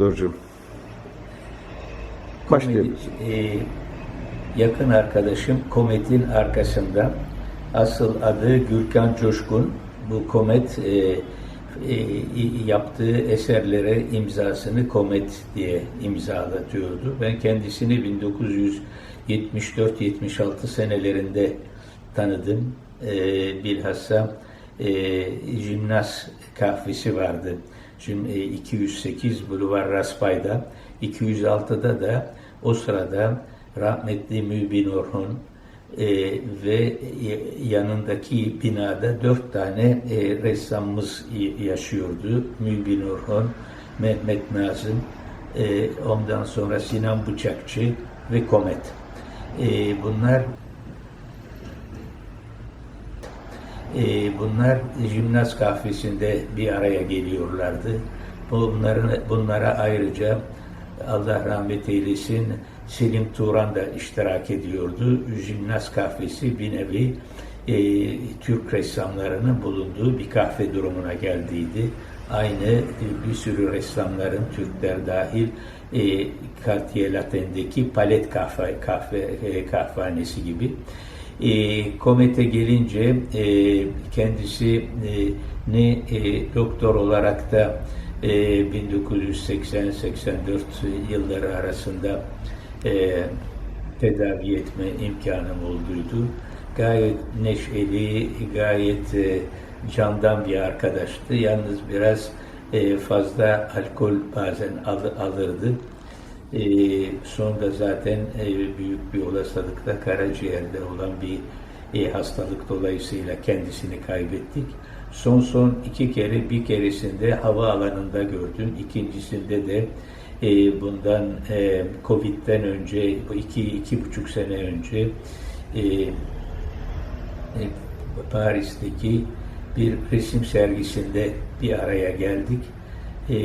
Başlayalım. Komedi- e, yakın arkadaşım Komet'in arkasında. Asıl adı Gürkan Coşkun. Bu Komet e, e, yaptığı eserlere imzasını Komet diye imzalatıyordu. Ben kendisini 1974-76 senelerinde tanıdım. E, bilhassa e, Jimnaz kahvesi vardı. Şimdi e, 208 Bulvar Raspay'da, 206'da da o sırada rahmetli Mübin Orhun e, ve yanındaki binada dört tane e, ressamımız yaşıyordu. Mübin Orhun, Mehmet Nazım, e, ondan sonra Sinan Bıçakçı ve Komet. E, bunlar e, bunlar jimnaz kahvesinde bir araya geliyorlardı. Bunların, bunlara ayrıca Allah rahmet eylesin Selim Turan da iştirak ediyordu. Jimnaz kahvesi bir nevi e, Türk ressamlarının bulunduğu bir kahve durumuna geldiydi. Aynı bir sürü ressamların, Türkler dahil, e, Cartier Latein'deki palet kahve, kahve e, kahvehanesi gibi. E, Komet'e gelince e, kendisi e, e, doktor olarak da e, 1980-84 yılları arasında e, tedavi etme imkanım olduydu. Gayet neşeli, gayet e, candan bir arkadaştı. Yalnız biraz e, fazla alkol bazen al- alırdı. E, sonra zaten e, büyük bir olasılıkla karaciğerde olan bir e, hastalık dolayısıyla kendisini kaybettik. Son son iki kere bir keresinde hava alanında gördüm. İkincisinde de e, bundan e, Covid'den önce, iki, iki buçuk sene önce e, e, Paris'teki bir resim sergisinde bir araya geldik. E,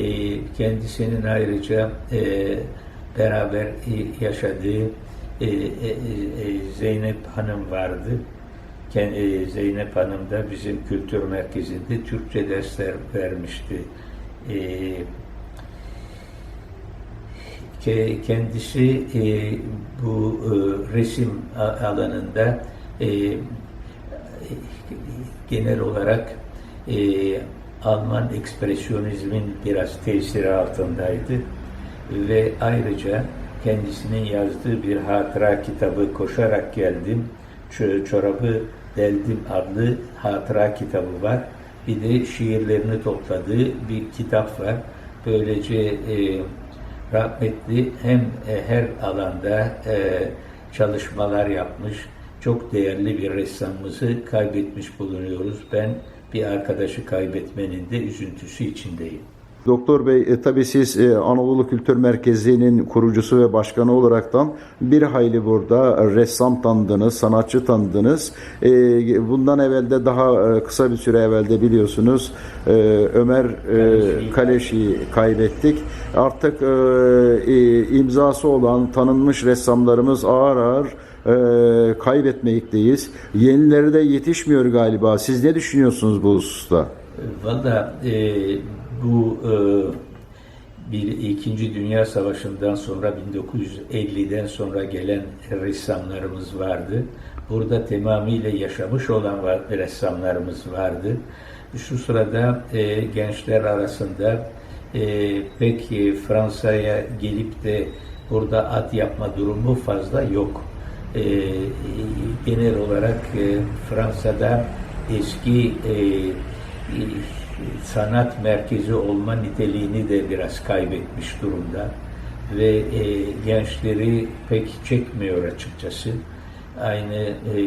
kendisinin ayrıca e, beraber yaşadığı e, e, e, Zeynep Hanım vardı. Zeynep Hanım da bizim kültür merkezinde Türkçe dersler vermişti. Ke- kendisi bu resim alanında genel olarak Alman ekspresyonizmin biraz tesiri altındaydı ve ayrıca kendisinin yazdığı bir hatıra kitabı Koşarak Geldim, Çorabı Deldim adlı hatıra kitabı var. Bir de şiirlerini topladığı bir kitap var. Böylece e, rahmetli hem e, her alanda e, çalışmalar yapmış, çok değerli bir ressamımızı kaybetmiş bulunuyoruz. Ben bir arkadaşı kaybetmenin de üzüntüsü içindeyim. Doktor Bey, e, tabii siz e, Anadolu Kültür Merkezi'nin kurucusu ve başkanı olaraktan bir hayli burada ressam tanıdınız, sanatçı tanıdınız. E, bundan evvel de daha e, kısa bir süre evvel de biliyorsunuz e, Ömer e, Kaleşi'yi kaybettik. Artık e, e, imzası olan tanınmış ressamlarımız ağır ağır e, kaybetmekteyiz. Yenileri de yetişmiyor galiba. Siz ne düşünüyorsunuz bu hususta? Valla e, bu e, bir İkinci Dünya Savaşı'ndan sonra 1950'den sonra gelen ressamlarımız vardı. Burada tamamıyla yaşamış olan var, ressamlarımız vardı. Şu sırada e, gençler arasında e, pek e, Fransa'ya gelip de burada at yapma durumu fazla yok. E, genel olarak e, Fransa'da eski e, sanat merkezi olma niteliğini de biraz kaybetmiş durumda ve e, gençleri pek çekmiyor açıkçası. Aynı e,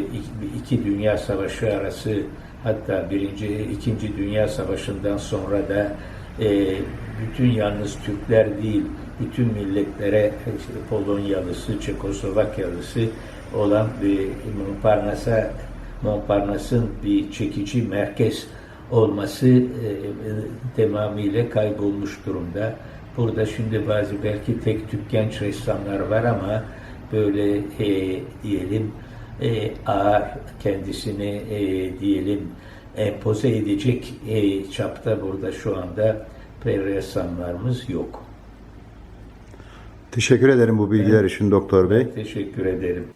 iki- dünya savaşı arası hatta birinci, ikinci dünya savaşından sonra da e, bütün yalnız Türkler değil, bütün milletlere işte Polonyalısı, Çekoslovakyalısı olan bir Montparnasse Montparnasse'ın bir çekici merkez olması e, tamamıyla kaybolmuş durumda. Burada şimdi bazı belki tek tük genç ressamlar var ama böyle e, diyelim e, ağır kendisini e, diyelim empoze edecek e, çapta burada şu anda ressamlarımız yok. Teşekkür ederim bu bilgiler için doktor bey. Teşekkür ederim.